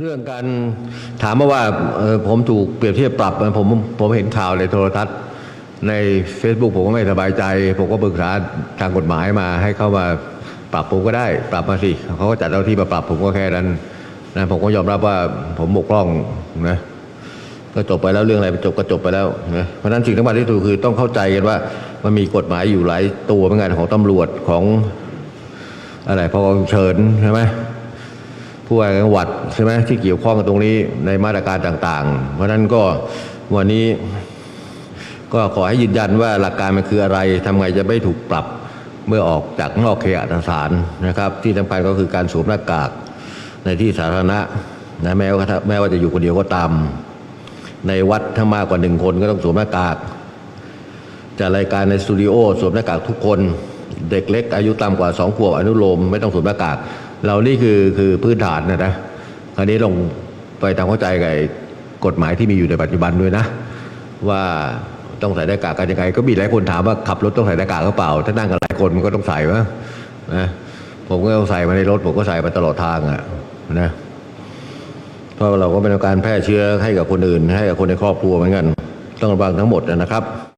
เรื่องการถามมาว่าผมถูกเปรียบเทียบปรับผมผมเห็นข่าวในโทรทัศน์ใน Facebook ผมก็ไม่สบายใจ ผมก็ปรึกษาทางกฎหมายมาให้เข้ามาปรับผมก็ได้ ปรับมาสิเขาก็จัดเจ้าที่มาปรับผมก็แค่นั้นนะผมก็ยอมรับว่าผมบกพร่องนะก็จบไปแล้วเรื่องอะไรจบก็จบไปแล้วนะเพราะนั้นสิ่งสำคัญที่สุดคือต้องเข้าใจกันว่า มันมีกฎหมายอยู่หลายตัวเหมือนกันของตำรวจของอะไรพอเชิญใช่ไหม ผู้ว่าจังหวัดใช่ไหมที่เกี่ยวข้องกับตรงนี้ในมาตรการต่างๆ เพราะฉะนั้นก็วันนี้ก็ขอให้ยืนยันว่าหลักการมันคืออะไรทำไงจะไม่ถูกปรับเมื่อออกจากนอกเคหสถานนะครับ ที่สำคัญก็คือการสวมหน้ากากในที่สาธารณะนะแม้ว่าแม้ว่าจะอยู่คนเดียวก็ตาม ในวัดถ้ามากกว่าหนึ่งคนก็ต้องสวมหน้ากากจัดรายการในสตูดิโอสวมหน้ากากทุกคน เด็กเล็กอายุต่ำกว่าสองขวบอนุโลมไม่ต้องสวมหน้ากาก เรานี่คือคือพื้นฐานนะนะคราวนี้ลงไปทำเข้าใจกับกฎหมายที่มีอยู่ในปัจจุบันด้วยนะ ว่าต้องใส่หน้ากากกันยังไงก็มีหลายคนถามว่าขับรถต้องใส่หน้ากากหรือเปล่า ถ้านั่งกันหลายคนมันก็ต้องใส่วะนะผมก็ใส่มาในรถผมก็ใส่มาตลอดทางอะนะเพราะเราก็เป็นการแพร่เชื้อให้กับคนอื่น ให้กับคนในครอบครัวเหมือนกัน ต้องระวังทั้งหมดนะครับ